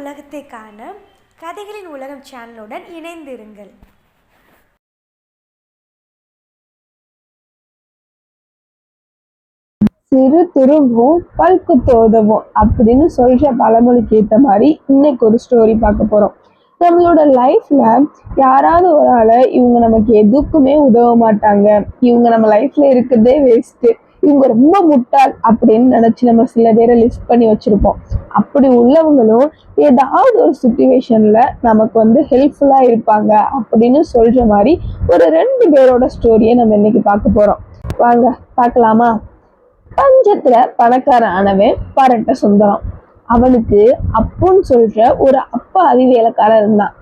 உலகத்தை காண கதைகளின் உலகம் சேனலுடன் இணைந்திருங்கள். சிறு திரும்பும் பல்கு தோதவும் அப்படின்னு சொல்ற பழமொழிக்கு ஏத்த மாதிரி இன்னைக்கு ஒரு ஸ்டோரி பார்க்க போறோம். நம்மளோட லைஃப்ல யாராவது ஒரு ஆளை இவங்க நமக்கு எதுக்குமே உதவ மாட்டாங்க. இவங்க நம்ம லைஃப்ல இருக்கிறதே வேஸ்ட்டு இவங்க ரொம்ப முட்டாள் அப்படின்னு நினச்சி நம்ம சில பேரை லிஸ்ட் பண்ணி வச்சுருப்போம். அப்படி உள்ளவங்களும் ஏதாவது ஒரு சுச்சுவேஷனில் நமக்கு வந்து ஹெல்ப்ஃபுல்லாக இருப்பாங்க அப்படின்னு சொல்கிற மாதிரி ஒரு ரெண்டு பேரோட ஸ்டோரியை நம்ம இன்னைக்கு பார்க்க போகிறோம் வாங்க பார்க்கலாமா? பஞ்சத்தில் பணக்காரன் ஆனவன் பரட்ட சுந்தரம். அவனுக்கு அப்புன்னு சொல்கிற ஒரு அப்பா வேலைக்காரன் இருந்தான்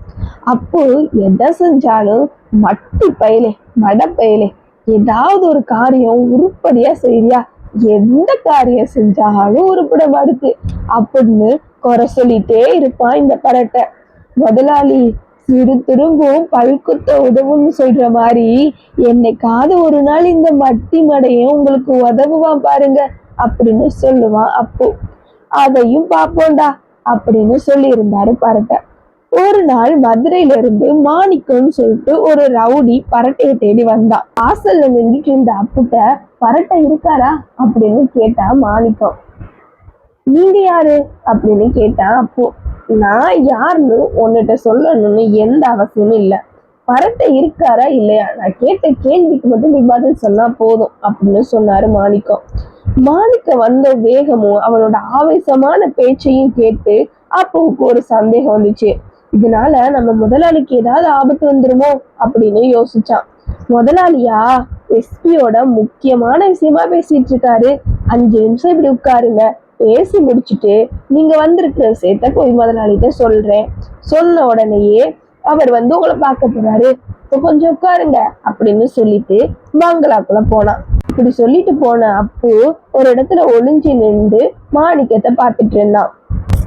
அப்போ எதை செஞ்சாலும் மட்டி பயலே மட பயலே ஏதாவது ஒரு காரியம் உருப்படியா செய்யா எந்த காரியம் செஞ்சாலும் உருப்பட மாட்டுது அப்படின்னு குறை சொல்லிட்டே இருப்பான் இந்த பரட்டை. முதலாளி சிறு திரும்பவும் பழுக்குத்த உதவும்னு சொல்ற மாதிரி என்னைக்காவது ஒரு நாள் இந்த மட்டி மடையும் உங்களுக்கு உதவுவான் பாருங்க அப்படின்னு சொல்லுவான் அப்போ. அதையும் பார்ப்போம்டா அப்படின்னு சொல்லி இருந்தாரு பரட்டை. ஒரு நாள் மதுரையில இருந்து மாணிக்கம்னு சொல்லிட்டு ஒரு ரவுடி பரட்டையை தேடி வந்தான் வாசல்ல நின்றுட்டு இருந்த அப்புட்ட பரட்டை இருக்காரா? அப்படின்னு கேட்டா மாணிக்கம். நீங்க யாரு? அப்படின்னு கேட்டா அப்போ. நான் யாருன்னு உன்னிட்ட சொல்லணும்னு எந்த அவசியமும் இல்லை. பரட்டை இருக்காரா இல்லையா? நான் கேட்ட கேள்விக்கு மட்டும் நீ பதில் சொன்னா போதும் அப்படின்னு சொன்னாரு மாணிக்கம். மாணிக்க வந்த வேகமும் அவனோட ஆவேசமான பேச்சையும் கேட்டு அப்போவுக்கு ஒரு சந்தேகம் வந்துச்சு. இதனால நம்ம முதலாளிக்கு ஏதாவது ஆபத்து வந்துருமோ அப்படின்னு யோசிச்சான். முதலாளியா எஸ்பியோட முக்கியமான விஷயமா பேசிட்டு இருக்காரு. அஞ்சு நிமிஷம் இப்படி உட்காருங்க. பேசி முடிச்சுட்டு நீங்க வந்திருக்கிற விஷயத்த போய் முதலாளிகிட்ட சொல்றேன். சொன்ன உடனேயே அவர் வந்து உங்களை பார்க்க போறாரு. இப்போ கொஞ்சம் உட்காருங்க அப்படின்னு சொல்லிட்டு பங்களாக்குள்ள போனான். இப்படி சொல்லிட்டு போன அப்போ ஒரு இடத்துல ஒளிஞ்சு நின்று மாணிக்கத்தை பார்த்துட்டு இருந்தான்.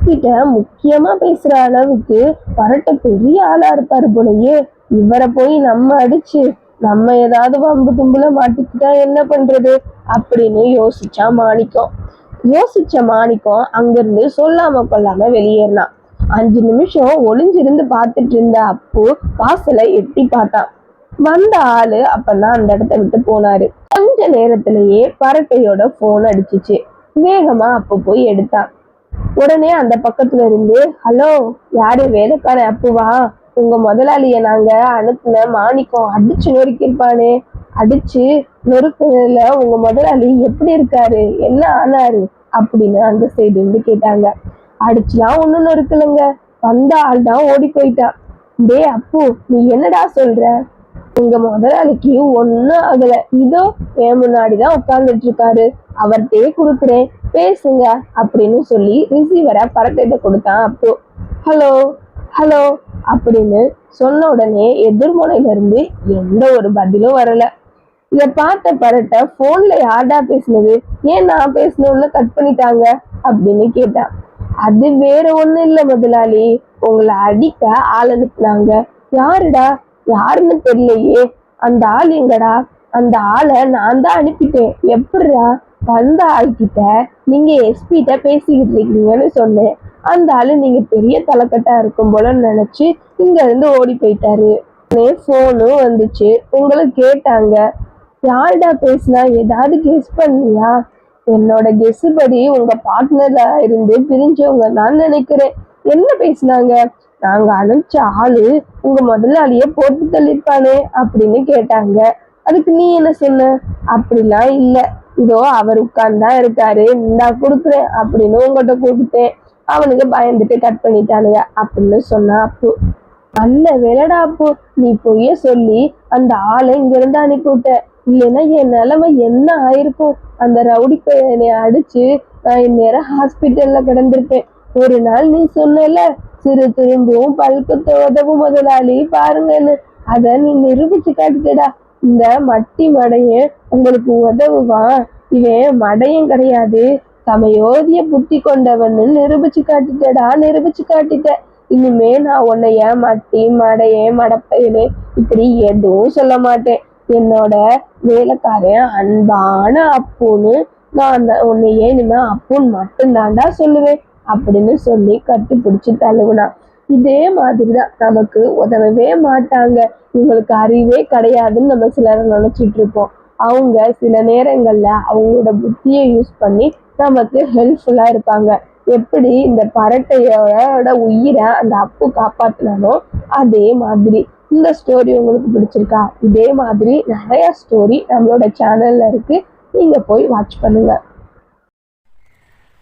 கிட்ட முக்கியமா பேசுற அளவுக்கு பரட்ட பெரிய ஆளா இருப்பாரு போலயே. இவரை போய் நம்ம அடிச்சு நம்ம ஏதாவது வம்பு தும்புல மாட்டிக்கிட்டா என்ன பண்றது அப்படின்னு யோசிச்சா மாணிக்கம். யோசிச்ச மாணிக்கம் அங்கிருந்து சொல்லாம கொள்ளாம வெளியேறினான். அஞ்சு நிமிஷம் ஒளிஞ்சிருந்து பார்த்துட்டு இருந்த அப்பு வாசலை எட்டி பார்த்தான். வந்த ஆளு அப்பதான் அந்த இடத்த விட்டு போனாரு. கொஞ்ச நேரத்திலேயே பரட்டையோட போன் அடிச்சுச்சு. வேகமா அப்ப போய் எடுத்தான். உடனே அந்த பக்கத்துல இருந்து ஹலோ யாரு வேலைக்கார அப்புவா? உங்க முதலாளிய நாங்க அனுப்புன மாணிக்கம் அடிச்சு நொறுக்கிருப்பானே அடிச்சு நொறுக்கல உங்க முதலாளி எப்படி இருக்காரு? என்ன ஆனாரு? அப்படின்னு அந்த சைடு இருந்து கேட்டாங்க. அடிச்சுலாம் ஒண்ணும் நொறுக்கலைங்க. வந்த ஆள் தான் ஓடி போயிட்டான் டேய் அப்பு நீ என்னடா சொல்ற? உங்க முதலாளிக்கு ஒன்னும் ஆகல. இதோ என் முன்னாடிதான் உட்கார்ந்துட்டு இருக்காரு. அவர்கிட்டயே கொடுக்குறேன். பேசுங்க அப்படின்னு சொல்லி ரிசீவரை பரட்டிட்ட கொடுத்தான் அப்போ. ஹலோ ஹலோ அப்படின்னு சொன்ன உடனே எதிர்முனையில இருந்து எந்த ஒரு பதிலும் வரல. இத பார்த்த பரட்ட போன்ல யார்டா பேசுனது? ஏன் நான் பேசினோன்னு கட் பண்ணிட்டாங்க அப்படின்னு கேட்டான். அது வேற ஒண்ணும் இல்ல முதலாளி. உங்களை அடிக்க ஆள் அனுப்புனாங்க. யாருடா? யாருன்னு தெரியலையே. அந்த ஆள் எங்கடா? அந்த ஆளை நான் தான் அனுப்பிட்டேன். எப்படிரா வந்த ஆள்கிட்ட நீங்க எஸ்பிட்ட பேசிக்கிட்டு இருக்கீங்கன்னு சொன்னேன். அந்த ஆளு நீங்க பெரிய தலைக்கட்டா இருக்கும் போல நினைச்சு இங்க இருந்து ஓடி போயிட்டாரு. போனும் வந்துச்சு. உங்களை கேட்டாங்க. யார்டா பேசினா ஏதாவது கெஸ் பண்ணியா? என்னோட கெஸ் படி உங்க பார்ட்னரா இருந்து பிரிஞ்சவங்க நான் நினைக்கிறேன். என்ன பேசினாங்க? நாங்க அனுப்பிச்ச ஆளு உங்க முதலாளிய போட்டு தள்ளிருப்பானே அப்படின்னு கேட்டாங்க. அதுக்கு நீ என்ன சொன்ன? அப்படிலாம் இல்ல. இதோ அவர் உட்கார்ந்தா இருக்காரு. நான் கொடுக்குறேன். அப்படின்னு உங்கள்கிட்ட கொடுத்தேன் அவனுக்கு பயந்துட்டு கட் பண்ணிட்டானுங்க. அப்படின்னு சொன்னா அப்பு. நல்ல வேலைடா அப்போ. நீ பொய்ய சொல்லி அந்த ஆளை இங்கிருந்து அனுப்பிவிட்ட இல்லைன்னா என் நிலைமை என்ன ஆயிருக்கும்? அந்த ரவுடி பையனை அடிச்சு நான் இந்நேரம் ஹாஸ்பிட்டல்ல கிடந்திருப்பேன். ஒரு நாள் நீ சொன்னல சிறு திரும்பவும் பல்குத்த உதவும் முதலாளி பாருங்கன்னு. அதை நீ நிரூபிச்சு காட்டுக்கடா. இந்த மட்டி மடையன் உங்களுக்கு உதவுவான் இவன் மடையும் கிடையாது. சமயோதிய புத்தி கொண்டவன்னு நிரூபிச்சு காட்டிட்டடா நிரூபிச்சு காட்டிட்ட. இனிமே நான் உன்னைய மட்டி மடைய மடப்பையனு இப்படி எதுவும் சொல்ல மாட்டேன். என்னோட வேலைக்காரன் அன்பான அப்புன்னு நான் அந்த உன்னையே இனிமே அப்புன்னு மட்டும்தான்டா சொல்லுவேன். அப்படின்னு சொல்லி கட்டிப்பிடிச்சு தழுவுனான். இதே மாதிரி தான் நமக்கு உதவவே மாட்டாங்க. இவங்களுக்கு அறிவே கிடையாதுன்னு நம்ம சிலர் நினைச்சிட்டு இருப்போம். அவங்க சில நேரங்கள்ல அவங்களோட புத்தியை யூஸ் பண்ணி நமக்கு ஹெல்ப்ஃபுல்லா இருப்பாங்க. எப்படி இந்த பரட்டையோட உயிரை அந்த அப்பு காப்பாத்தினானோ அதே மாதிரி. இந்த ஸ்டோரி உங்களுக்கு பிடிச்சிருக்கா? இதே மாதிரி நிறைய ஸ்டோரி நம்மளோட சேனல்ல இருக்கு. நீங்க போய் வாட்ச் பண்ணுங்க.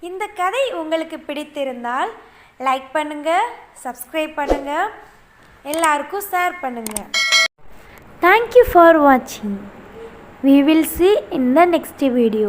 இந்த கதை உங்களுக்கு பிடித்திருந்தால் லைக் பண்ணுங்கள் சப்ஸ்கிரைப் பண்ணுங்கள் எல்லாருக்கும் ஷேர் பண்ணுங்கள் தேங்க்யூ ஃபார் வாட்சிங் we will see in the next video